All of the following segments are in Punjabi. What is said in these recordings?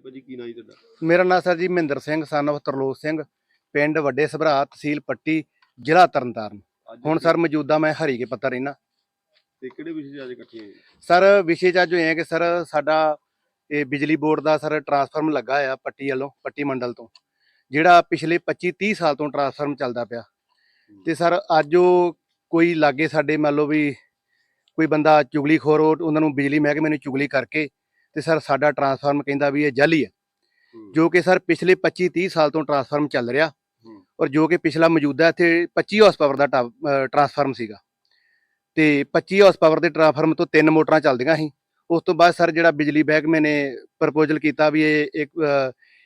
ਜੀ ਭਾਜੀ ਕੀ ਨਾਂ ਜੀ ਤੁਹਾਡਾ? ਮੇਰਾ ਨਾਮ sir ji Mahinder Singh son of Tarlok Singh ਪਿੰਡ ਵੱਡੇ ਸਭਰਾ ਤਹਿਸੀਲ ਪੱਟੀ ਜ਼ਿਲ੍ਹਾ ਤਰਨਤਾਰਨ। ਅੱਜ ਹੁਣ ਸਰ ਮੌਜੂਦਾ ਮੈਂ ਹਰੀਕੇ ਪੱਤਾ ਰਹਿਣਾ ਤੇ ਕਿਹੜੇ ਵਿਸ਼ੇ 'ਚ ਅੱਜ ਇਕੱਠੇ ਹੋਏ? ਸਰ ਵਿਸ਼ੇ ਚ ਅੱਜ ਹੋਏ ਆ ਕਿ ਸਰ ਸਾਡਾ ਇਹ ਬਿਜਲੀ ਬੋਰਡ ਦਾ ਸਰ ਟਰਾਂਸਫਾਰਮ ਲੱਗਾ ਆ ਪੱਟੀ ਵੱਲੋਂ ਪੱਟੀ ਮੰਡਲ ਤੋਂ। ਜਿਹੜਾ ਪਿਛਲੇ 25 30 ਸਾਲ ਤੋਂ ਟਰਾਂਸਫਾਰਮ ਚੱਲਦਾ ਪਿਆ। ਤੇ ਸਰ ਅੱਜ ਉਹ ਕੋਈ ਲਾਗੇ ਸਾਡੇ ਮੰਨ ਲਓ ਵੀ ਕੋਈ ਬੰਦਾ ਚੁਗਲੀਖੋਰ ਉਹ- ਉਹਨਾਂ ਨੂੰ ਬਿਜਲੀ ਮਹਿਕਮੇ ਨੂੰ ਚੁਗਲੀ ਕਰਕੇ ਤੇ ਸਰ ਸਾਡਾ ਟਰਾਂਸਫਾਰਮ ਕਹਿੰਦਾ ਵੀ ਇਹ ਜਾਲੀ ਹੈ। ਜੋ ਕਿ ਸਰ ਪਿਛਲੇ 25 30 ਸਾਲ ਤੋਂ ਟਰਾਂਸਫਾਰਮ ਚੱਲ ਰਿਹਾ। ਔਰ ਜੋ ਕਿ ਪਿਛਲਾ ਮੌਜੂਦਾ ਇੱਥੇ 25 ਹਾਰਸ ਪਾਵਰ ਦਾ ਟਰਾਂਸਫਾਰਮ ਸੀਗਾ। ਤੇ 25 ਹਾਰਸ ਪਾਵਰ ਦੇ ਟਰਾਂਸਫਾਰਮ ਤੋਂ ਤਿੰਨ ਮੋਟਰਾਂ ਚੱਲਦੀਆਂ ਸੀ। ਉਸ ਤੋਂ ਬਾਅਦ ਸਰ ਜਿਹੜਾ ਬਿਜਲੀ ਮਹਿਕਮੇ ਨੇ ਪ੍ਰਪੋਜ਼ਲ ਕੀਤਾ ਵੀ ਇਹ ਇੱਕ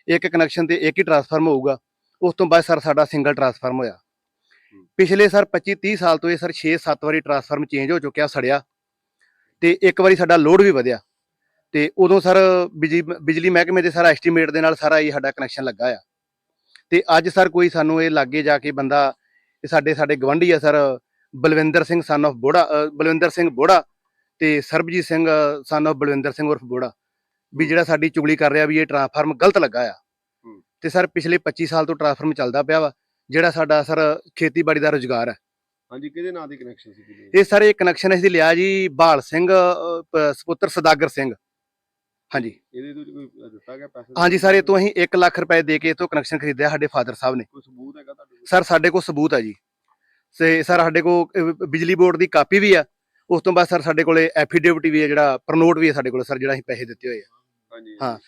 ਇੱਕ ਕਨੈਕਸ਼ਨ ਤੇ ਇੱਕ ਹੀ ਟਰਾਂਸਫਾਰਮ ਹੋਊਗਾ। ਉਸ ਤੋਂ ਬਾਅਦ ਸਰ ਸਾਡਾ ਸਿੰਗਲ ਟਰਾਂਸਫਾਰਮ ਹੋਇਆ। ਪਿਛਲੇ ਸਰ 25 30 ਸਾਲ ਤੋਂ ਇਹ ਸਰ 6 7 ਵਾਰੀ ਟਰਾਂਸਫਾਰਮ ਚੇਂਜ ਹੋ ਚੁੱਕਿਆ ਸੜਿਆ। ਤੇ ਇੱਕ ਵਾਰੀ ਸਾਡਾ ਲੋਡ ਵੀ ਵਧਿਆ। ਤੇ ਉਦੋਂ ਸਰ ਬਿਜਲੀ ਬਿਜਲੀ ਮਹਿਕਮੇ ਦੇ ਸਾਰਾ ਐਸਟੀਮੇਟ ਦੇ ਨਾਲ ਸਾਰਾ ਇਹ ਸਾਡਾ ਕਨੈਕਸ਼ਨ ਲੱਗਾ ਆ। ਤੇ ਅੱਜ ਸਰ ਕੋਈ ਸਾਨੂੰ ਇਹ ਲਾਗੇ ਜਾ ਕੇ ਬੰਦਾ ਇਹ ਸਾਡੇ ਸਾਡੇ ਗਵੰਡੀ ਆ sir Balwinder Singh son of Bora Balwinder Singh Bora ਤੇ ਸਰਬਜੀਤ ਸਿੰਘ ਸਨ of ਬਲਵਿੰਦਰ ਸਿੰਘ ਉਰਫ ਬੋੜਾ ਵੀ ਜਿਹੜਾ ਸਾਡੀ ਚੁਗਲੀ ਕਰ ਰਿਹਾ ਵੀ ਇਹ ਟ੍ਰਾਂਸਫਾਰਮ ਗਲਤ ਲੱਗਾ ਆ। ਤੇ ਸਰ ਪਿਛਲੇ 25 ਸਾਲ ਤੋਂ ਟ੍ਰਾਂਸਫਾਰਮ ਚੱਲਦਾ ਪਿਆ ਵਾ ਜਿਹੜਾ ਸਾਡਾ ਸਰ ਖੇਤੀਬਾੜੀ ਦਾ ਰੁਜ਼ਗਾਰ ਹੈ ਹਾਂਜੀ ਕਿਹਦੇ ਨਾਂ ਦੀ ਕਨੈਕਸ਼ਨ ਸੀ ਇਹ ਸਰ ਇਹ ਕਨੈਕਸ਼ਨ ਅਸੀਂ ਲਿਆ ਜੀ ਬਾਲ ਸਿੰਘ ਸਪੁੱਤਰ ਸਦਾਗਰ ਸਿੰਘ। ਹਾਂਜੀ। ਇਹਦੇ ਤੋਂ ਕੋਈ ਦਿੱਤਾ ਗਿਆ ਪੈਸਾ? ਹਾਂਜੀ ਸਰ ਇਹ ਤੋਂ ਅਸੀਂ 1 ਲੱਖ ਰੁਪਏ ਦੇ ਕੇ ਇਹ ਤੋਂ ਕਨੈਕਸ਼ਨ ਖਰੀਦਿਆ ਸਾਡੇ ਫਾਦਰ ਸਾਹਿਬ ਨੇ। ਕੋਈ ਸਬੂਤ ਹੈਗਾ ਤੁਹਾਡੇ ਕੋਲ? ਸਰ ਸਾਡੇ ਕੋਲ ਸਬੂਤ ਹੈ ਜੀ। ਸੇ ਸਰ ਸਾਡੇ ਕੋਲ ਬਿਜਲੀ ਬੋਰਡ ਦੀ ਕਾਪੀ ਵੀ ਆ। ਉਸ ਤੋਂ ਬਾਅਦ ਸਰ ਸਾਡੇ ਕੋਲੇ ਐਫੀਡੇਵਿਟ ਵੀ ਹੈ ਜਿਹੜਾ ਪ੍ਰਨੋਟ ਵੀ ਹੈ ਸਾਡੇ ਕੋਲ ਸਰ ਜਿਹੜਾ ਅਸੀਂ ਪੈਸੇ ਦਿੱਤੇ ਹੋਏ ਆ। ਹਾਂਜੀ ਹਾਂ।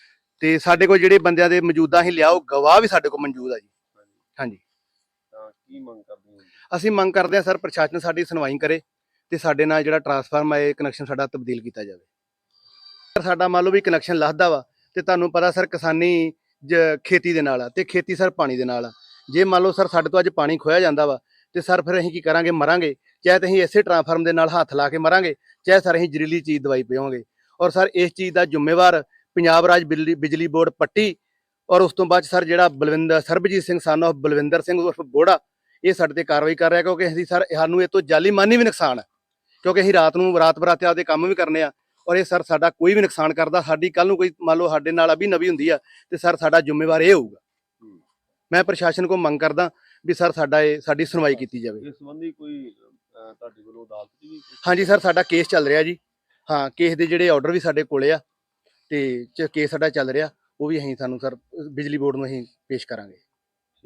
ਤੇ ਸਾਡੇ ਕੋਲ ਜਿਹੜੇ ਬੰਦਿਆਂ ਦੇ ਮੌਜੂਦਾ ਅਸੀਂ ਲਿਆ ਉਹ ਗਵਾਹ ਵੀ ਸਾਡੇ ਕੋਲ ਮੌਜੂਦ ਆ ਜੀ। ਹਾਂਜੀ। ਤਾਂ ਕੀ ਮੰਗ ਕਰਦੇ ਹੋ? ਅਸੀਂ ਮੰਗ ਕਰਦੇ ਹਾਂ ਸਰ ਪ੍ਰਸ਼ਾਸਨ ਸਾਡੀ ਸੁਣਵਾਈ ਕਰੇ ਤੇ ਸਾਡੇ ਨਾਲ ਜਿਹੜਾ ਟਰਾਂਸਫਾਰਮ ਹੈ ਕਨੈਕਸ਼ਨ ਸਾਡਾ ਤਬਦੀਲ ਕੀਤਾ ਜਾਵੇ। ਸਾਡਾ ਮੰਨ ਲਓ ਵੀ ਕਨੈਕਸ਼ਨ ਲੱਥਦਾ ਵਾ ਤੇ ਤੁਹਾਨੂੰ ਪਤਾ ਸਰ ਕਿਸਾਨੀ ਜ- ਖੇਤੀ ਦੇ ਨਾਲ ਆ ਤੇ ਖੇਤੀ ਸਰ ਪਾਣੀ ਦੇ ਨਾਲ ਆ। ਜੇ ਮੰਨ ਲਓ ਸਰ ਸਾਡੇ ਤੋਂ ਅੱਜ ਪਾਣੀ ਖੋਇਆ ਜਾਂਦਾ ਵਾ ਤੇ ਸਰ ਫਿਰ ਅਸੀਂ ਕੀ ਕਰਾਂਗੇ, ਮਰਾਂਗੇ, ਚਾਹੇ ਤਾਂ ਅਸੀਂ ਇਸੇ ਟਰਾਂਸਫਾਰਮ ਦੇ ਨਾਲ ਹੱਥ ਲਾ ਕੇ ਮਰਾਂਗੇ, ਚਾਹੇ ਸਰ ਅਸੀਂ ਜ਼ਹਿਰੀਲੀ ਚੀਜ਼ ਦਵਾਈ ਪਿਓਗੇ। ਔਰ ਸਰ ਇਸ ਚੀਜ਼ ਦਾ ਜ਼ਿੰਮੇਵਾਰ ਪੰਜਾਬ ਰਾਜ ਬਿਜਲੀ ਬਿਜਲੀ ਬੋਰਡ ਪੱਟੀ ਔਰ ਉਸ ਤੋਂ ਬਾਅਦ ਸਰ ਜਿਹੜਾ ਬਲਵਿੰਦਰ ਸਰਬਜੀਤ ਸਿੰਘ ਸਨ of ਬਲਵਿੰਦਰ ਸਿੰਘ ਉਰਫ ਬੋੜਾ, ਇਹ ਸਾਡੇ ਤੇ ਕਾਰਵਾਈ ਕਰ ਰਿਹਾ ਕਿਉਂਕਿ ਅਸੀਂ ਸਰ ਸਾਨੂੰ ਇਹ ਤੋਂ ਜਾਲੀ ਮਾਨੀ ਵੀ ਨੁਕਸਾਨ ਹੈ ਕਿਉਂਕਿ ਅਸੀਂ ਰਾਤ ਨੂੰ, ਰਾਤ ਬਰਾਤੇ ਆਪਦੇ ਕੰਮ ਵੀ ਕਰਨੇ ਆ ਔਰ ਇਹ ਸਰ ਸਾਡਾ ਕੋਈ ਵੀ ਨੁਕਸਾਨ ਕਰਦਾ ਸਾਡੀ ਕੱਲ ਨੂੰ ਕੋਈ ਮੰਨ ਲਓ ਸਾਡੇ ਨਾਲ ਅਭੀ ਨਵੀ ਹੁੰਦੀ ਆ ਤੇ ਸਰ ਸਾਡਾ ਜ਼ਿੰਮੇਵਾਰ ਇਹ ਹੋਊਗਾ। ਮੈਂ ਪ੍ਰਸ਼ਾਸਨ ਕੋਲ ਮੰਗ ਕਰਦਾ ਵੀ ਸਰ ਸਾਡਾ ਇਹ ਸਾਡੀ ਸੁਣਵਾਈ ਕੀਤੀ ਜਾਵੇ। ਇਸ ਸੰਬੰਧੀ ਕੋਈ ਤੁਹਾਡੇ ਵੱਲੋਂ ਅਦਾਲਤ ਕੋਈ- ਹਾਂਜੀ ਸਰ ਸਾਡਾ ਕੇਸ ਚੱਲ ਰਿਹਾ ਜੀ। ਹਾਂ ਕੇਸ ਦੇ ਜਿਹੜੇ ਆਰਡਰ ਵੀ ਸਾਡੇ ਕੋਲੇ ਆ ਤੇ ਕੇਸ ਸਾਡਾ ਚੱਲ ਰਿਹਾ ਉਹ ਵੀ ਅਸੀਂ ਸਾਨੂੰ ਸਰ ਬਿਜਲੀ ਬੋਰਡ ਨੂੰ ਅਸੀਂ ਪੇਸ਼ ਕਰਾਂਗੇ।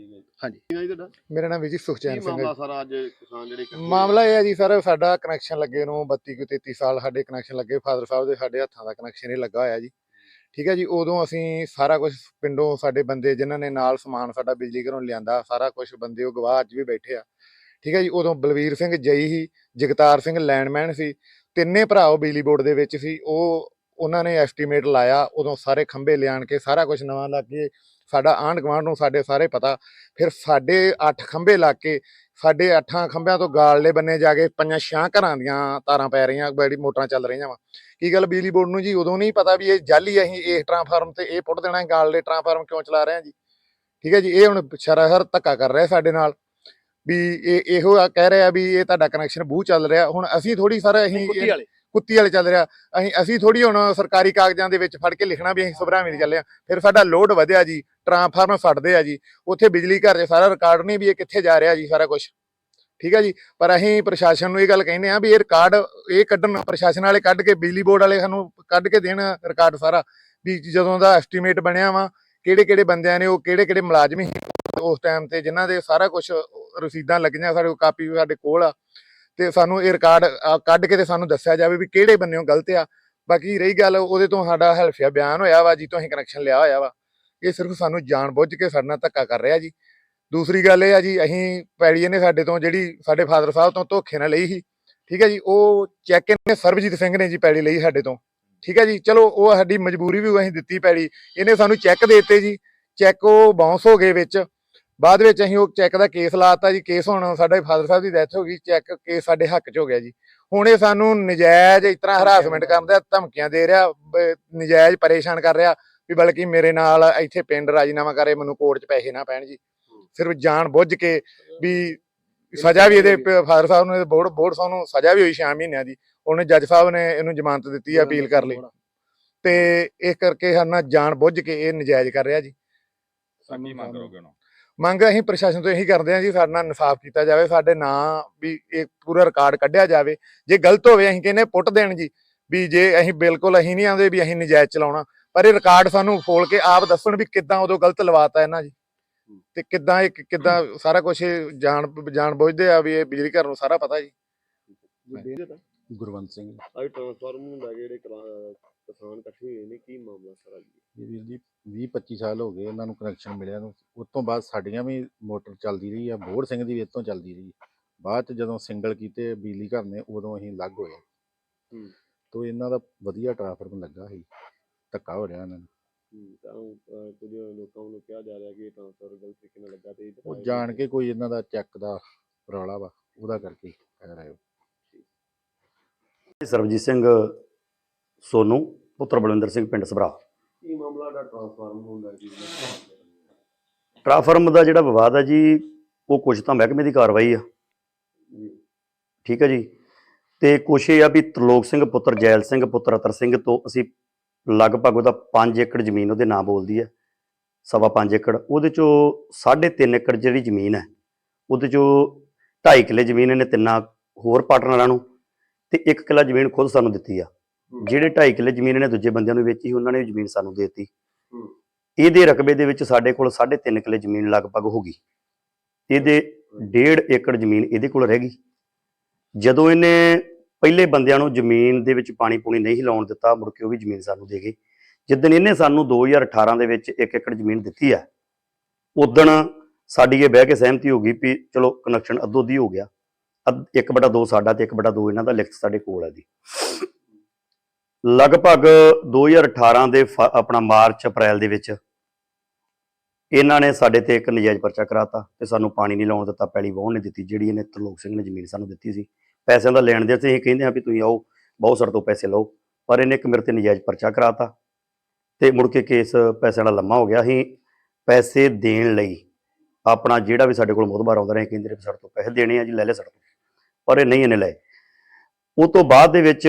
ਠੀਕ ਹੈ ਜੀ। ਹਾਂਜੀ। ਕੀ ਨਾਂ ਜੀ ਤੁਹਾਡਾ? ਮੇਰਾ ਨਾਮ ਵਿਜੀ ਕੀ ਸੁਖਚੈਨ ਸਿੰਘ ਹੈ ਮਾਮਲਾ ਸਾਰਾ ਅੱਜ ਕਿਸਾਨ ਜਿਹੜੇ ਇਕੱਠੇ ਹੋਏ? ਮਾਮਲਾ ਇਹ ਹੈ ਜੀ ਸਰ ਸਾਡਾ ਕਨੈਕਸ਼ਨ ਲੱਗੇ ਨੂੰ 32 ਕੁ 33 ਸਾਲ ਸਾਡੇ ਕਨੈਕਸ਼ਨ ਲੱਗੇ ਫਾਦਰ ਸਾਹਿਬ ਦੇ ਸਾਡੇ ਹੱਥਾਂ ਦਾ ਕਨੈਕਸ਼ਨ ਇਹ ਲੱਗਾ ਹੋਇਆ ਜੀ। ਠੀਕ ਹੈ ਜੀ ਉਦੋਂ ਅਸੀਂ ਸਾਰਾ ਕੁਝ ਪਿੰਡੋਂ ਸਾਡੇ ਬੰਦੇ ਜਿਨ੍ਹਾਂ ਨੇ ਨਾਲ ਸਮਾਨ ਸਾਡਾ ਬਿਜਲੀ ਘਰੋਂ ਲਿਆਂਦਾ ਸਾਰਾ ਕੁਝ ਬੰਦੇ ਉਹ ਗਵਾਹ ਅੱਜ ਵੀ ਬੈਠੇ ਆ। ਠੀਕ ਹੈ ਜੀ ਉਦੋਂ ਬਲਵੀਰ ਸਿੰਘ ਜਈ ਸੀ ਜਗਤਾਰ ਸਿੰਘ ਲੈਂਡਮੈਨ ਸੀ ਤਿੰਨੇ ਭਰਾ ਉਹ ਬਿਜਲੀ ਬੋਰਡ ਦੇ ਵਿੱਚ ਸੀ ਉਹ ਉਹਨਾਂ ਨੇ ਐਸਟੀਮੇਟ ਲਾਇਆ ਉਦੋਂ ਸਾਰੇ ਖੰਭੇ ਲਿਆਣ ਕੇ ਸਾਰਾ ਕੁਝ ਨਵਾਂ ਲੱਗ ਕੇ ਸਾਡਾ ਆਂਢ ਗੁਆਂਢ ਨੂੰ ਸਾਡੇ ਸਾਰੇ ਪਤਾ ਫਿਰ ਸਾਡੇ 8 ਖੰਭੇ ਲੱਗ ਕੇ ਸਾਡੇ ਅੱਠਾਂ ਖੰਭਿਆਂ ਤੋਂ ਗਾਲਲੇ ਬੰਨੇ ਜਾ ਕੇ ਪੰਜਾਂ ਛਾਂ ਘਰਾਂ ਦੀਆਂ ਤਾਰਾਂ ਪੈ ਰਹੀਆਂ ਬੜੀ ਮੋਟਰਾਂ ਚੱਲ ਰਹੀਆਂ ਵਾ। ਕੀ ਗੱਲ ਬਿਜਲੀ ਬੋਰਡ ਨੂੰ ਜੀ ਉਦੋਂ ਨਹੀਂ ਪਤਾ ਵੀ ਇਹ ਜਾਲੀ ਆ, ਅਸੀਂ ਇਸ ਟਰਾਂਸਫਾਰਮ ਤੇ ਇਹ ਪੁੱਟ ਦੇਣਾ ਹੈ, ਗਾਲਲੇ ਟਰਾਂਸਫਾਰਮ ਕਿਉਂ ਚਲਾ ਰਹੇ ਆ ਜੀ? ਠੀਕ ਹੈ ਜੀ ਇਹ ਹੁਣ ਸ਼ਰਾਹਰ ਧੱਕਾ ਕਰ ਰਿਹਾ ਸਾਡੇ ਨਾਲ ਵੀ ਇਹ ਇਹੋ ਆ ਕਹਿ ਰਿਹਾ ਵੀ ਇਹ ਤੁਹਾਡਾ ਕਨੈਕਸ਼ਨ ਬੂ ਚੱਲ ਰਿਹਾ ਹੁਣ ਅਸੀਂ ਥੋੜੀ ਸਰ ਅਸੀਂ ਕੁੱਤੀ ਇਹ- ਵਾਲੇ। ਕੁੱਤੀ ਵਾਲੇ ਚੱਲ ਰਿਹਾ ਅਸੀਂ ਅਸੀਂ ਥੋੜੀ ਹੁਣ ਸਰਕਾਰੀ ਕਾਗਜ਼ਾਂ ਦੇ ਵਿੱਚ ਫੜ ਕੇ ਲਿਖਣਾ ਵੀ ਅਸੀਂ ਸਭਰਾਵੀਂ ਦੇ ਚੱਲੇ ਆ ਫਿਰ ਸਾਡਾ ਲੋਡ ਵਧਿਆ ਜੀ। ਟਰਾਂਸਫਾਰਮਰ ਫਟਦੇ ਆ ਜੀ, ਉੱਥੇ ਬਿਜਲੀ ਘਰ ਦੇ ਸਾਰਾ ਰਿਕਾਰਡ ਨਹੀਂ ਵੀ ਇਹ ਕਿੱਥੇ ਜਾ ਰਿਹਾ ਜੀ ਸਾਰਾ ਕੁਝ ਠੀਕ ਹੈ ਜੀ? ਪਰ ਅਸੀਂ ਪ੍ਰਸ਼ਾਸਨ ਨੂੰ ਇਹ ਗੱਲ ਕਹਿੰਦੇ ਆ ਵੀ ਇਹ ਰਿਕਾਰਡ ਇਹ ਕੱਢਣ, ਪ੍ਰਸ਼ਾਸਨ ਵਾਲੇ ਕੱਢ ਕੇ ਬਿਜਲੀ ਬੋਰਡ ਵਾਲੇ ਸਾਨੂੰ ਕੱਢ ਕੇ ਦੇਣ ਰਿਕਾਰਡ ਸਾਰਾ। ਵੀ ਜਦੋਂ ਦਾ ਐਸਟੀਮੇਟ ਬਣਿਆ ਵਾ ਕਿਹੜੇ ਕਿਹੜੇ ਬੰਦਿਆਂ ਨੇ ਉਹ ਕਿਹੜੇ ਕਿਹੜੇ ਮੁਲਾਜ਼ਮ ਸੀ ਉਸ ਟਾਈਮ ਤੇ ਜਿਨ੍ਹਾਂ ਦੇ ਸਾਰਾ ਕੁਝ ਰਸੀਦਾਂ ਲੱਗੀਆਂ ਸਾਡੇ ਕੋਲ, ਕਾਪੀ ਵੀ ਸਾਡੇ ਕੋਲ ਆ। ਤੇ ਸਾਨੂੰ ਇਹ ਰਿਕਾਰਡ ਕੱਢ ਕੇ ਤੇ ਸਾਨੂੰ ਦੱਸਿਆ ਜਾਵੇ ਵੀ ਕਿਹੜੇ ਬੰਨਿਓ ਗਲਤ ਆ। ਬਾਕੀ ਰਹੀ ਗੱਲ, ਉਹਦੇ ਤੋਂ ਸਾਡਾ ਹਲਫੀਆ ਬਿਆਨ ਹੋਇਆ ਵਾ ਜੀ ਤੋਂ ਅਸੀਂ ਕਨੈਕਸ਼ਨ ਲਿਆ ਹੋਇਆ ਵਾ। ਇਹ ਸਿਰਫ ਸਾਨੂੰ ਜਾਣ ਬੁੱਝ ਕੇ ਸਾਡੇ ਨਾਲ ਧੱਕਾ ਕਰ ਰਿਹਾ ਜੀ। ਦੂਸਰੀ ਗੱਲ ਇਹ ਆ ਜੀ ਅਸੀਂ ਪੈੜੀ ਇਹਨੇ ਸਾਡੇ ਤੋਂ ਜਿਹੜੀ ਸਾਡੇ ਫਾਦਰ ਸਾਹਿਬ ਤੋਂ ਧੋਖੇ ਨਾਲ ਲਈ ਸੀ ਠੀਕ ਹੈ ਜੀ ਉਹ ਚੈੱਕ ਇਹਨੇ ਸਰਬਜੀਤ ਸਿੰਘ ਨੇ ਜੀ ਪੈੜੀ ਲਈ ਸਾਡੇ ਤੋਂ ਠੀਕ ਹੈ ਜੀ ਚਲੋ ਉਹ ਸਾਡੀ ਮਜਬੂਰੀ ਵੀ ਅਸੀਂ ਦਿੱਤੀ ਪੈੜੀ ਇਹਨੇ ਸਾਨੂੰ ਚੈੱਕ ਦੇ ਦਿੱਤੇ ਜੀ ਚੈੱਕ ਉਹ ਬਾਉਂਸ ਹੋ ਗਏ ਵਿੱਚ ਬਾਅਦ ਵਿੱਚ ਅਸੀਂ ਉਹ ਚੈੱਕ ਦਾ ਕੇਸ ਲਾਤਾ ਜੀ ਕੇਸ ਹੁਣ ਸਾਡੇ ਫਾਦਰ ਸਾਹਿਬ ਦੀ ਡੈਥ ਹੋ ਗਈ ਚੈੱਕ ਕੇਸ ਸਾਡੇ ਹੱਕ 'ਚ ਹੋ ਗਿਆ ਜੀ। ਹੁਣ ਇਹ ਸਾਨੂੰ ਨਜਾਇਜ਼ ਇਸ ਤਰ੍ਹਾਂ ਹਰਾਸਮੈਂਟ ਕਰਦਾ ਧਮਕੀਆਂ ਦੇ ਰਿਹਾ ਨਜਾਇਜ਼ ਪਰੇਸ਼ਾਨ ਕਰ ਰਿਹਾ ਵੀ ਬਲਕਿ ਮੇਰੇ ਨਾਲ ਇੱਥੇ ਪਿੰਡ ਰਾਜੀਨਾਮਾ ਕਰੇ ਮੈਨੂੰ ਕੋਰਟ 'ਚ ਪੈਸੇ ਨਾ ਪੈਣ ਜੀ। ਸਿਰਫ ਜਾਣ ਬੁੱਝ ਕੇ ਵੀ ਸਜ਼ਾ ਵੀ ਇਹਦੇ ਫਾਦਰ ਸਾਹਿਬ ਨੂੰ ਬੋਰਡ ਬੋਰਡ ਸਾਹਿਬ ਨੂੰ ਸਜ਼ਾ ਵੀ ਹੋਈ 6 ਮਹੀਨਿਆਂ ਦੀ। ਉਹਨੇ ਜੱਜ ਸਾਹਿਬ ਨੇ ਇਹਨੂੰ ਜ਼ਮਾਨਤ ਦਿੱਤੀ ਆ ਅਪੀਲ ਕਰ ਲਈ। ਤੇ ਇਸ ਕਰਕੇ ਸਾਡਾ ਜਾਣ ਬੁੱਝ ਕੇ ਇਹ ਨਜਾਇਜ਼ ਕਰ ਰਿਹਾ ਜੀ। ਕੀ ਮੰਗ ਕਰੋਗੇ ਹੁਣ? ਮੰਗ ਅਸੀਂ ਪ੍ਰਸ਼ਾਸਨ ਤੋਂ ਇਹੀ ਕਰਦੇ ਹਾਂ ਜੀ ਸਾਡੇ ਨਾਲ ਇਨਸਾਫ ਕੀਤਾ ਜਾਵੇ ਸਾਡੇ ਨਾਂ ਵੀ ਇਹ ਪੂਰਾ ਰਿਕਾਰਡ ਕੱਢਿਆ ਜਾਵੇ। ਜੇ ਗਲਤ ਹੋਵੇ ਅਸੀਂ ਕਹਿੰਦੇ ਪੁੱਟ ਦੇਣ ਜੀ ਵੀ ਜੇ ਅਸੀਂ ਬਿਲਕੁਲ ਅਸੀਂ ਨਹੀਂ ਆਉਂਦੇ ਵੀ ਅਸੀਂ ਨਜਾਇਜ਼ ਚਲਾਉਣਾ। ਪਰ ਇਹ ਰਿਕਾਰਡ ਸਾਨੂੰ ਫੋਲ ਕੇ ਆਪ ਦੱਸਣ ਵੀ ਕਿੱਦਾਂ ਉਦੋਂ ਗਲਤ ਲਵਾਤਾ ਇਹਨਾਂ ਜੀ। ਤੇ ਕਿੱਦਾਂ ਇਹ ਕਿੱਦਾਂ ਸਾਰਾ ਕੁਝ ਜਾਣ ਜਾਣ ਬੁੱਝਦੇ ਆ ਵੀ ਇਹ ਬਿਜਲੀ ਘਰ ਨੂੰ ਸਾਰਾ ਪਤਾ ਜੀ। ਗੁਰਵੰਤ ਸਿੰਘ ਅੱਜ ਲੈ ਕੇ ਜਿਹੜੇ ਕਿਸਾਨ ਇਕੱਠੇ ਹੋਏ ਨੇ ਕੀ ਮਾਮਲਾ ਸਾਰਾ ਜੀ? ਇਹ ਵੀਰ ਜੀ 20 25 ਸਾਲ ਹੋ ਗਏ ਇਹਨਾਂ ਨੂੰ ਕਨੈਕਸ਼ਨ ਮਿਲਿਆ ਨੂੰ। ਉਸ ਤੋਂ ਬਾਅਦ ਸਾਡੀਆਂ ਵੀ ਮੋਟਰ ਚੱਲਦੀ ਰਹੀ ਆ ਬੋੜ ਸਿੰਘ ਦੀ ਵੀ ਇਹ ਤੋਂ ਚੱਲਦੀ ਰਹੀ। ਬਾਅਦ ਚ ਜਦੋਂ ਸਿੰਗਲ ਕੀਤੇ ਬਿਜਲੀ ਘਰ ਨੇ ਉਦੋਂ ਅਸੀਂ ਅਲੱਗ ਹੋਏ। ਹੂੰ। ਤੋਂ ਇਹਨਾਂ ਦਾ ਵਧੀਆ ਟ੍ਰਾਂਸਫਾਰਮਰ ਲੱਗਾ ਸੀ। ਧੱਕਾ ਹੋ ਰਿਹਾ ਇਹਨਾਂ ਨੂੰ। ਹੂੰ, ਤਾਂ ਅਹ, ਕੁਝ ਲੋਕਾਂ ਵੱਲੋਂ ਕਿਹਾ ਜਾ ਰਿਹਾ ਕਿ ਇਹ ਟ੍ਰਾਂਸਫਰ ਗਲਤ ਤਰੀਕੇ ਨਾਲ ਲੱਗਾ ਤੇ ਇਹ ਉਹ ਦਿਖਾਇਆ ਜਾਣ। ਕੇ ਕੋਈ ਇਹਨਾਂ ਦਾ ਚੈੱਕ ਦਾ ਰੌਲਾ ਵਾ ਉਹਦਾ ਕਰਕੇ ਕਹਿ ਰਹੇ ਹੋ। ਸਰਬਜੀਤ ਸਿੰਘ ਸੋਨੂ ਪੁੱਤਰ ਬਲਵਿੰਦਰ ਸਿੰਘ ਪਿੰਡ ਸਭਰਾ। ਕੀ ਮਾਮਲਾ ਦਾ ਟ੍ਰਾਂਸਫਾਰਮਰ ਨੂੰ ਲੈ ਕੇ? ਜਿਹੜਾ ਟ੍ਰਾਂਸਫਾਰਮ ਦਾ ਜਿਹੜਾ ਵਿਵਾਦ ਹੈ ਜੀ ਉਹ ਕੁਝ ਤਾਂ ਮਹਿਕਮੇ ਦੀ ਕਾਰਵਾਈ ਆ। ਜੀ। ਠੀਕ ਹੈ ਜੀ? ਤੇ ਕੁਛ ਇਹ ਆ ਵੀ ਤਰਲੋਕ ਸਿੰਘ ਪੁੱਤਰ ਜੈਲ ਸਿੰਘ ਪੁੱਤਰ ਅਤਰ ਸਿੰਘ ਤੋਂ ਅਸੀਂ ਲਗਭਗ ਉਹਦਾ 5 ਏਕੜ ਜ਼ਮੀਨ ਉਹਦੇ ਨਾਂ ਬੋਲਦੀ ਹੈ ਸਵਾ 5 ਏਕੜ। ਉਹਦੇ ਚੋਂ 3.5 ਏਕੜ ਜਿਹੜੀ ਜ਼ਮੀਨ ਹੈ ਉਹਦੇ ਚੋਂ 2.5 ਕਿੱਲੇ ਜ਼ਮੀਨ ਇਹਨੇ ਤਿੰਨਾਂ ਹੋਰ ਪਾਰਟਨਰਾਂ ਨੂੰ ਤੇ 1 ਕਿੱਲਾ ਜ਼ਮੀਨ ਖੁਦ ਸਾਨੂੰ ਦਿੱਤੀ ਆ। ਜਿਹੜੇ 2.5 ਕਿੱਲੇ ਜ਼ਮੀਨ ਇਹਨੇ ਦੂਜੇ ਬੰਦਿਆਂ ਨੂੰ ਵੇਚੀ ਉਹਨਾਂ ਨੇ ਜ਼ਮੀਨ ਸਾਨੂੰ ਦੇ ਦਿੱਤੀ। ਇਹਦੇ ਰਕਬੇ ਦੇ ਵਿੱਚ ਸਾਡੇ ਕੋਲ 3.5 ਕਿੱਲੇ ਜ਼ਮੀਨ ਲਗਭਗ ਹੋ ਗਈ। ਇਹਦੇ 1.5 ਏਕੜ ਜ਼ਮੀਨ ਇਹਦੇ ਕੋਲ ਰਹਿ ਗਈ। ਜਦੋਂ ਇਹਨੇ ਪਹਿਲੇ ਬੰਦਿਆਂ ਨੂੰ ਜ਼ਮੀਨ ਦੇ ਵਿੱਚ ਪਾਣੀ ਪੂਣੀ ਨਹੀਂ ਲਾਉਣ ਦਿੱਤਾ, ਮੁੜ ਕੇ ਉਹ ਵੀ ਜ਼ਮੀਨ ਸਾਨੂੰ ਦੇ ਗਏ। ਜਿੱਦਣ ਇਹਨੇ ਸਾਨੂੰ 2018 ਦੇ ਵਿੱਚ 1 ਏਕੜ ਜ਼ਮੀਨ ਦਿੱਤੀ ਹੈ ਉਦਣ ਸਾਡੀ ਇਹ ਬਹਿ ਕੇ ਸਹਿਮਤੀ ਹੋ ਗਈ ਵੀ ਚਲੋ ਕਨੈਕਸ਼ਨ ਅੱਧੋ ਦੀ ਹੋ ਗਿਆ। 1/2 ਸਾਡਾ ਤੇ 1/2 ਇਹਨਾਂ ਦਾ ਲਿਖਤ ਸਾਡੇ ਕੋਲ ਹੈ ਜੀ। ਲਗਭਗ 2018 ਦੇ ਆਪਣਾ ਮਾਰਚ, ਅਪ੍ਰੈਲ ਦੇ ਵਿੱਚ ਇਹਨਾਂ ਨੇ ਸਾਡੇ ਤੇ ਇੱਕ ਨਜਾਇਜ਼ ਪਰਚਾ ਕਰਾਤਾ ਤੇ ਸਾਨੂੰ ਪਾਣੀ ਨਹੀਂ ਲਾਉਣ ਦਿੱਤਾ ਪੈਲੀ ਵਾਹੁਣ ਨਹੀਂ ਦਿੱਤੀ, ਜਿਹੜੀ ਇਹਨੇ ਤਰਲੋਕ ਸਿੰਘ ਨੇ ਜ਼ਮੀਨ ਸਾਨੂੰ ਦਿੱਤੀ ਸੀ। ਪੈਸਿਆਂ ਦਾ ਲੈਣ ਦੇ ਤੇ ਇਹ ਕਹਿੰਦੇ ਹਾਂ ਵੀ ਤੁਸੀਂ ਆਓ, ਬਹੁਤ ਸਰ ਤੋਂ ਪੈਸੇ ਲਓ, ਪਰ ਇਹਨੇ ਇੱਕ ਮੇਰੇ ਤੇ ਨਜਾਇਜ਼ ਪਰਚਾ ਕਰਾਤਾ ਤੇ ਮੁੜ ਕੇ ਕੇਸ ਪੈਸਿਆਂ ਦਾ ਲੰਮਾ ਹੋ ਗਿਆ ਅਸੀਂ ਪੈਸੇ ਦੇਣ ਲਈ ਆਪਣਾ ਜਿਹੜਾ ਵੀ ਸਾਡੇ ਕੋਲ ਮੁਦਬਰ ਆਉਂਦਾ ਰਹੇ ਕਹਿੰਦੇ ਵੀ ਸਾਡੇ ਤੋਂ ਪੈਸੇ ਦੇਣੇ ਆ ਜੀ, ਲੈ ਲੈ ਸਾਡੇ ਤੋਂ। ਪਰ ਇਹ ਨਹੀਂ ਇਹਨੇ ਲਏ। ਉਹ ਤੋਂ ਬਾਅਦ ਦੇ ਵਿੱਚ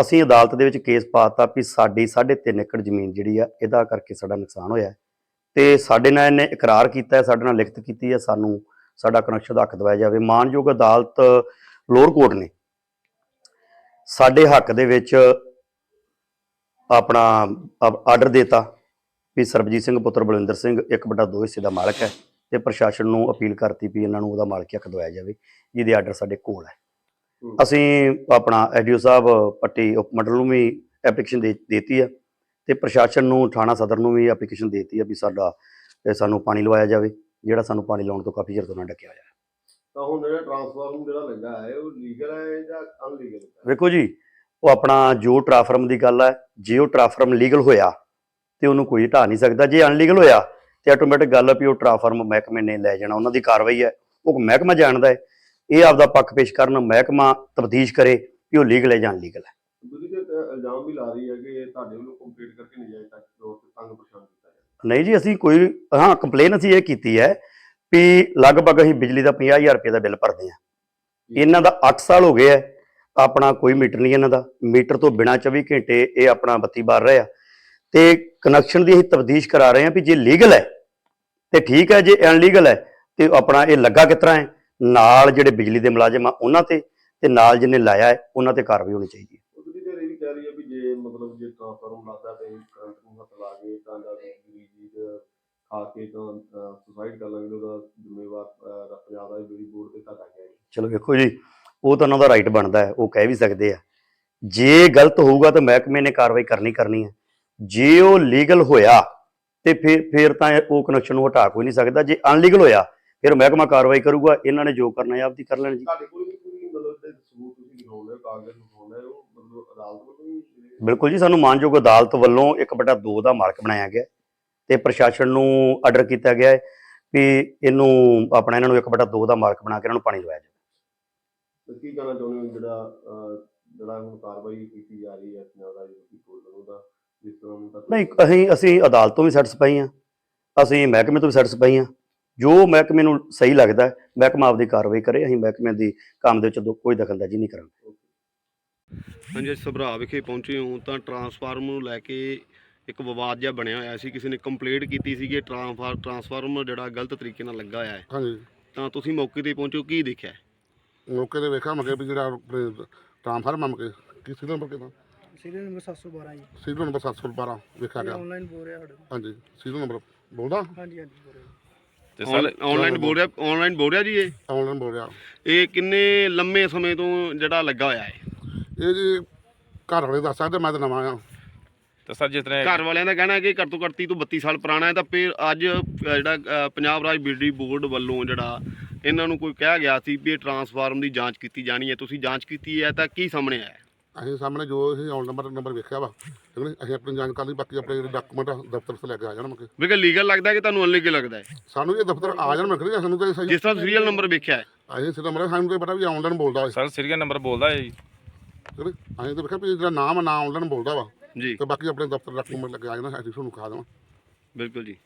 ਅਸੀਂ ਅਦਾਲਤ ਦੇ ਵਿੱਚ ਕੇਸ ਪਾਤਾ ਵੀ ਸਾਡੀ 3.5 ਏਕੜ ਜ਼ਮੀਨ ਜਿਹੜੀ ਆ, ਇਹਦਾ ਕਰਕੇ ਸਾਡਾ ਨੁਕਸਾਨ ਹੋਇਆ। ਹੈ ਤੇ ਸਾਡੇ ਨਾਲ ਇਹਨੇ ਇਕਰਾਰ ਕੀਤਾ ਹੈ ਸਾਡੇ ਨਾਲ ਲਿਖਤ ਕੀਤੀ ਹੈ ਸਾਨੂੰ ਸਾਡਾ ਕਨੈਕਸ਼ਨ ਦਾ ਹੱਕ ਦਿਵਾਇਆ ਜਾਵੇ। ਮਾਨਯੋਗ ਅਦਾਲਤ ਲੋਅਰ ਕੋਰਟ ਨੇ ਸਾਡੇ ਹੱਕ ਦੇ ਵਿੱਚ ਆਪਣਾ ਆਰਡਰ ਦਿੱਤਾ ਵੀ ਸਰਬਜੀਤ ਸਿੰਘ ਪੁੱਤਰ ਬਲਵਿੰਦਰ ਸਿੰਘ 1/2 ਹਿੱਸੇ ਦਾ ਮਾਲਕ ਹੈ ਤੇ ਪ੍ਰਸ਼ਾਸਨ ਨੂੰ ਅਪੀਲ ਕਰਤੀ ਵੀ ਇਹਨਾਂ ਨੂੰ ਉਹਦਾ ਮਾਲਕੀ ਹੱਕ ਦਿਵਾਇਆ ਜਾਵੇ ਜਿਹਦੇ ਆਰਡਰ ਸਾਡੇ ਕੋਲ ਹੈ। ਅਸੀਂ ਆਪਣਾ ਐਡੀਓ ਸਾਹਿਬ ਪੱਟੀ ਉਪ ਮੰਡਲ ਨੂੰ ਵੀ ਐਪਲੀਕੇਸ਼ਨ ਦੇ ਦਿੱਤੀ ਹੈ ਤੇ ਪ੍ਰਸ਼ਾਸਨ ਨੂੰ ਥਾਣਾ ਸਦਰ ਨੂੰ ਵੀ ਐਪਲੀਕੇਸ਼ਨ ਦਿੱਤੀ ਹੈ ਵੀ ਸਾਡਾ ਸਾਨੂੰ ਪਾਣੀ ਲਵਾਇਆ ਜਾਵੇ ਜਿਹੜਾ ਸਾਨੂੰ ਪਾਣੀ ਲਾਉਣ ਤੋਂ ਕਾਫੀ ਚਿਰ ਤੋਂ ਨਾ ਡੱਕਿਆ ਹੋਇਆ। ਤਾਂ ਹੁਣ ਜਿਹੜਾ ਟ੍ਰਾਂਸਫਾਰਮਰ ਜਿਹੜਾ ਲੱਗਾ ਹੈ ਉਹ ਲੀਗਲ ਹੈ ਜਾਂ ਅਨਲੀਗਲ ਹੈ? ਵੇਖੋ ਜੀ ਉਹ ਆਪਣਾ ਜੋ ਟ੍ਰਾਂਸਫਾਰਮ ਦੀ ਗੱਲ ਹੈ ਜੇ ਉਹ ਟ੍ਰਾਂਸਫਾਰਮ ਲੀਗਲ ਹੋਇਆ ਤੇ ਉਹਨੂੰ ਕੋਈ ਢਾ ਨਹੀਂ ਸਕਦਾ। ਜੇ ਅਨਲੀਗਲ ਹੋਇਆ ਤੇ ਆਟੋਮੈਟਿਕ ਗੱਲ ਹੈ ਵੀ ਉਹ ਟ੍ਰਾਂਸਫਾਰਮ ਮਹਿਕਮੇ ਨੇ ਲੈ ਜਾਣਾ ਉਹਨਾਂ ਦੀ ਕਾਰਵਾਈ ਹੈ। ਉਹ ਮਹਿਕਮਾ ਜਾਣਦਾ ਹੈ। ਇਹ ਆਪਦਾ ਪੱਖ ਪੇਸ਼ ਕਰਨ ਮਹਿਕਮਾ ਤਫਤੀਸ਼ ਕਰੇ ਕਿ ਉਹ ਲੀਗਲ ਹੈ ਜਾਂ ਅਨਲੀਗਲ ਹੈ। ਦੂਜੀ ਤੇ ਤਾਂ ਇਲਜ਼ਾਮ ਵੀ ਲਾ ਰਹੀ ਹੈ ਕਿ ਇਹ ਤੁਹਾਡੇ ਵੱਲੋਂ ਕੰਪਲੀਟ ਕਰਕੇ ਨਜਾਇਜ਼ ਤੱਕ ਤੌਰ ਤੇ ਤੰਗ ਪਰੇਸ਼ਾਨ ਕੀਤਾ ਜਾਂਦਾ ਨਹੀਂ ਜੀ ਅਸੀਂ ਕੋਈ ਹਾਂ ਕੰਪਲੇਨ ਅਸੀਂ ਇਹ ਕੀਤੀ ਹੈ ਵੀ ਲਗਭਗ ਅਸੀਂ ਬਿਜਲੀ ਦਾ 50000 ਰੁਪਏ ਦਾ ਬਿੱਲ ਭਰਦੇ ਹਾਂ। ਇਹਨਾਂ ਦਾ 8 ਸਾਲ ਹੋ ਗਏ ਹੈ। ਆਪਣਾ ਕੋਈ ਮੀਟਰ ਨਹੀਂ ਇਹਨਾਂ ਦਾ। ਮੀਟਰ ਤੋਂ ਬਿਨਾ 24 ਘੰਟੇ ਇਹ ਆਪਣਾ ਬੱਤੀ ਬਾਰ ਰਹੇ ਆ। ਤੇ ਕਨੈਕਸ਼ਨ ਦੀ ਅਸੀਂ ਤਬਦੀਸ਼ ਕਰਾ ਰਹੇ ਹਾਂ ਵੀ ਜੇ ਲੀਗਲ ਹੈ ਤੇ ਠੀਕ ਹੈ ਜੇ ਅਨਲੀਗਲ ਹੈ ਤੇ ਆਪਣਾ ਇਹ ਲੱਗਾ ਕਿਸ ਤਰ੍ਹਾਂ ਹੈ? ਨਾਲ ਜਿਹੜੇ ਬਿਜਲੀ ਦੇ ਮੁਲਾਜ਼ਮ ਆ ਉਹਨਾਂ ਤੇ ਤੇ ਨਾਲ ਜਿਹਨੇ ਲਾਇਆ ਹੈ ਉਹਨਾਂ ਤੇ ਕਾਰਵਾਈ ਹੋਣੀ ਚਾਹੀਦੀ ਹੈ। ਉਹ ਦੂਜੀ ਤੇ ਇਹ ਵੀ ਕਹਿ ਰਹੀ ਹੈ ਵੀ ਜੇ ਮਤਲਬ ਜੇ ਟ੍ਰਾਂਸਫਾਰਮਰ ਲੱਗਦਾ ਤੇ ਕਰੰਟ ਨੂੰ ਹੱਥ ਲਾ ਕੇ ਤਾਂ ਜਾਂ ਬਿਜਲੀ ਜੀ ਖਾ ਕੇ ਤਾਂ ਸੁਸਾਈਡ ਕਰ ਲਾਂਗੇ ਉਹਦਾ ਜ਼ਿੰਮੇਵਾਰ ਪੰਜਾਬ ਦਾ ਬਿਜਲੀ ਬੋਰਡ ਤੇ ਤੁਹਾਡਾ ਕਿਹਾ ਚਲੋ ਵੇਖੋ ਜੀ ਉਹ ਤਾਂ ਉਹਨਾਂ ਦਾ ਰਾਈਟ ਬਣਦਾ ਹੈ ਉਹ ਕਹਿ ਵੀ ਸਕਦੇ ਆ। ਜੇ ਗਲਤ ਹੋਊਗਾ ਤਾਂ ਮਹਿਕਮੇ ਨੇ ਕਾਰਵਾਈ ਕਰਨੀ ਕਰਨੀ ਹੈ। ਜੇ ਉਹ ਲੀਗਲ ਹੋਇਆ ਤੇ ਫਿਰ ਫਿਰ ਤਾਂ ਉਹ ਕਨੈਕਸ਼ਨ ਨੂੰ ਹਟਾ ਕੋਈ ਨਹੀਂ ਸਕਦਾ। ਜੇ ਅਨਲੀਗਲ ਹੋਇਆ ਫਿਰ ਮਹਿਕਮਾ ਕਾਰਵਾਈ ਕਰੂਗਾ ਇਹਨਾਂ ਨੇ ਜੋ ਕਰਨਾ ਹੈ ਆਪਦੀ ਕਰ ਲੈਣ ਜੀ। ਤੁਹਾਡੇ ਕੋਲ ਵੀ ਕੋਈ ਮਤਲਬ ਤੇ ਸਬੂਤ ਤੁਸੀਂ ਦਿਖਾਉਂਦੇ ਕਾਗਜ਼ ਦਿਖਾਉਂਦੇ ਹੋ ਮਤਲਬ ਅਦਾਲਤ ਵੱਲੋਂ ਬਿਲਕੁਲ ਜੀ ਸਾਨੂੰ ਮਾਨਯੋਗ ਅਦਾਲਤ ਵੱਲੋਂ 1/2 ਦਾ ਮਾਲਕ ਬਣਾਇਆ ਗਿਆ। ਤੇ ਪ੍ਰਸ਼ਾਸਨ ਨੂੰ ਆਰਡਰ ਕੀਤਾ ਗਿਆ ਹੈ ਵੀ ਇਹਨੂੰ ਆਪਣਾ ਇਹਨਾਂ ਨੂੰ 1/2 ਦਾ ਮਾਲਕ ਬਣਾ ਕੇ ਇਹਨਾਂ ਨੂੰ ਪਾਣੀ ਲਵਾਇਆ ਜਾਵੇ। ਕੀ ਕਹਿਣਾ ਚਾਹੁੰਦੇ ਹੋ ਜਿਹੜਾ ਜਿਹੜਾ ਹੁਣ ਕਾਰਵਾਈ ਕੀਤੀ ਜਾ ਰਹੀ ਹੈ ਪੰਜਾਬ ਦਾ ਜਿਹੜੀ ਬੋਰਡ ਉਹਦਾ ਜਿਸ ਤਰ੍ਹਾਂ ਨਹੀਂ ਅਸੀਂ ਅਸੀਂ ਅਦਾਲਤ ਤੋਂ ਵੀ ਸੈਟੀਸਫਾਈ ਹਾਂ। ਅਸੀਂ ਮਹਿਕਮੇ ਤੋਂ ਵੀ ਸੈਟੀਸਫਾਈ ਹਾਂ। ਜੋ ਮਹਿਕਮੇ ਨੂੰ ਸਹੀ ਲੱਗਦਾ ਮਹਿਕਮਾ ਆਪਦੀ ਕਾਰਵਾਈ ਕਰੇ ਅਸੀਂ ਮਹਿਕਮੇ ਦੀ ਕੰਮ ਦੇ ਵਿੱਚ ਦੋ- ਕੋਈ ਦਖਲਅੰਦਾਜ਼ੀ ਨਹੀਂ ਕਰਾਂਗੇ। ਹਾਂਜੀ ਅੱਜ ਸਭਰਾ ਵਿਖੇ ਪਹੁੰਚੇ ਹਾਂ ਤਾਂ ਟਰਾਂਸਫਾਰਮਰ ਨੂੰ ਲੈ ਕੇ ਇੱਕ ਵਿਵਾਦ ਜਿਹਾ ਬਣਿਆ ਹੋਇਆ ਸੀ ਕਿਸੇ ਨੇ ਕੰਪਲੇਂਟ ਕੀਤੀ ਸੀ ਕਿ ਟਰਾਂਸਫਾਰ ਟਰਾਂਸਫਾਰਮਰ ਜਿਹੜਾ ਗਲਤ ਤਰੀਕੇ ਨਾਲ ਲੱਗਾ ਹੋਇਆ ਹੈ। ਹਾਂਜੀ। ਤਾਂ ਤੁਸੀਂ ਮੌਕੇ ਤੇ ਪਹੁੰਚੋ ਕੀ ਦੇਖਿਆ? ਮੌਕੇ ਤੇ ਵੇਖਿਆ ਮਗੇ ਵੀ ਜਿਹੜਾ ਆਪਣੇ ਟ੍ਰਾਂਸਫਾਰਮਰ ਮਗੇ ਕੀ ਸੀਰੀਅਲ ਨੰਬਰ ਕਿਦਾਂ ਸੀਰੀਅਲ ਨੰਬਰ 712 ਜੀ। ਸੀਰੀਅਲ ਨੰਬਰ 712 ਵੇਖਿਆ ਇਹ ਗਿਆ ਆਨਲਾਈਨ ਬੋਲ ਰਿਹਾ ਸਾਡੇ। ਹਾਂਜੀ ਸੀਰੀਅਲ ਨੰਬਰ ਬੋਲਦਾ? ਹਾਂਜੀ ਹਾਂਜੀ ਬੋਲ ਰਿਹਾ। ਤੇ ਸਰ ਆਨਲਾਈਨ ਬੋਲ ਰਿਹਾ ਆਨਲਾਈਨ ਬੋਲ ਰਿਹਾ ਜੀ ਇਹ? ਆਨਲਾਈਨ ਬੋਲ ਰਿਹਾ। ਇਹ ਕਿੰਨੇ ਲੰਮੇ ਸਮੇਂ ਤੋਂ ਜਿਹੜਾ ਲੱਗਾ ਹੋਇਆ ਹੈ? ਇਹ ਜੀ ਘਰ ਵਾਲੇ ਦੱਸ ਸਕਦੇ ਮੈਂ ਤਾਂ ਨਵਾਂ ਆ। ਤੇ ਸਰ ਜਿਸ ਤਰ੍ਹਾਂ ਘਰ ਵਾਲਿਆਂ ਦਾ ਕਹਿਣਾ ਹੈ ਕਿ ਘੱਟ ਤੋਂ ਘੱਟ 30 ਤੋਂ 32 ਸਾਲ ਪੁਰਾਣਾ ਹੈ ਤਾਂ ਫਿਰ ਅੱਜ ਜਿਹੜਾ ਅ, ਪੰਜਾਬ ਰਾਜ ਬਿਜਲੀ ਬੋਰਡ ਵੱਲੋਂ ਜਿਹੜਾ ਇਹਨਾਂ ਨੂੰ ਕੋਈ ਕਿਹਾ ਗਿਆ ਸੀ ਵੀ ਇਹ ਟਰਾਂਸਫਾਰਮ ਦੀ ਜਾਂਚ ਕੀਤੀ ਜਾਣੀ ਹੈ ਤੁਸੀਂ ਜਾਂਚ ਕੀਤੀ ਹੈ ਤਾਂ ਕੀ ਸਾਹਮਣੇ ਆਇਆ ਹੈ? ਅਸੀਂ ਸਾਹਮਣੇ ਜੋ ਇਹ ਆਨ ਨੰਬਰ ਨੰਬਰ ਵੇਖਿਆ ਵਾ ਠੀਕ? ਅਸੀਂ ਆਪਣੀ ਜਾਣਕਾਰੀ ਬਾਕੀ ਆਪਣੇ ਜਿਹੜੇ ਡਾਕੂਮੈਂਟ ਦਫ਼ਤਰ ਤੋਂ ਲੈ ਕੇ ਆ ਜਾਣ ਮਗੇ ਬਿਲਕੁਲ ਲੀਗਲ ਲੱਗਦਾ ਹੈ ਕਿ ਤੁਹਾਨੂੰ ਅਨਲੀਗਲ ਲੱਗਦਾ ਹੈ ਸਾਨੂੰ ਇਹ ਦਫ਼ਤਰ ਆ ਜਾਣ ਮਗੇ ਸਾਨੂੰ ਤਾਂ ਸਹੀ ਜਿਸ ਤਰ੍ਹਾਂ ਸੀਰੀਅਲ ਨੰਬਰ ਵੇਖਿਆ ਹੈ ਅਸੀਂ ਸਿੱਧਾ ਮਰੇ ਸਾਨੂੰ ਤਾਂ ਪਤਾ ਵੀ ਆਨਲਾਈਨ ਬੋਲਦਾ ਵਾ ਸਰ ਸੀਰੀਅਲ ਨੰਬਰ ਬੋਲਦਾ ਹੈ ਜੀ ਠੀਕ? ਅਸੀਂ ਤਾਂ ਵੇਖਿਆ ਵੀ ਜਿਹੜਾ ਨਾਮ ਆ ਨਾ ਆਨਲਾਈਨ ਬੋਲਦਾ ਵਾ ਜੀ। ਤੇ ਬਾਕੀ ਆਪਣੇ ਦਫ਼ਤਰ ਡਾਕੂਮੈਂਟ ਲੈ ਕੇ ਆ ਜਾਣਾ ਅਸੀਂ ਤੁਹਾਨੂੰ ਖਾ ਦੇਵਾਂ। ਬਿਲਕੁਲ ਜੀ।